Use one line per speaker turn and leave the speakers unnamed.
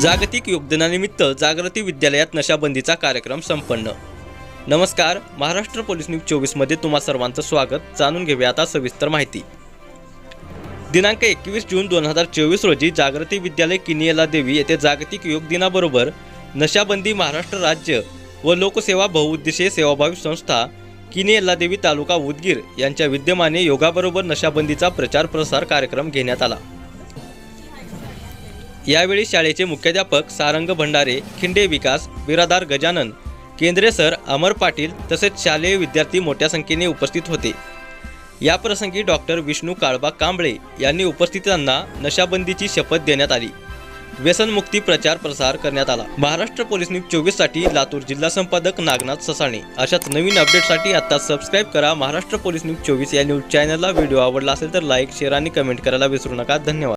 जागतिक योगदिनानिमित्त जागृती विद्यालयात नशाबंदीचा कार्यक्रम संपन्न. नमस्कार महाराष्ट्र पोलीस न्यूज चोवीसमध्ये तुम्हा सर्वांचं स्वागत. जाणून घेऊया आता सविस्तर माहिती. दिनांक एकवीस जून दोन हजार चोवीस रोजी जागृती विद्यालय किनियला देवी येथे जागतिक योग दिनाबरोबर नशाबंदी महाराष्ट्र राज्य व लोकसेवा बहुउद्देशीय सेवाभावी संस्था किनियला देवी तालुका उदगीर यांच्या विद्यमाने योगाबरोबर नशाबंदीचा प्रचार प्रसार कार्यक्रम घेण्यात आला. यावेळी शाळेचे मुख्याध्यापक सारंग भंडारे खिंडे विकास बिरादार गजानन केंद्रे सर अमर पाटील तसेच शालेय विद्यार्थी मोठ्या संख्येने उपस्थित होते. या प्रसंगी डॉक्टर विष्णू काळबा कांबळे यांनी उपस्थितांना नशाबंदीची शपथ देण्यात आली. व्यसनमुक्ती प्रचार प्रसार करण्यात आला. महाराष्ट्र पोलीस न्यूज चोवीससाठी लातूर जिल्हा संपादक नागनाथ ससाणे. अशाच नवीन अपडेटसाठी आता सबस्क्राईब करा महाराष्ट्र पोलीस न्यूज चोवीस या न्यूज चॅनलला. व्हिडिओ आवडला असेल तर लाईक शेअर आणि कमेंट करायला विसरू नका. धन्यवाद.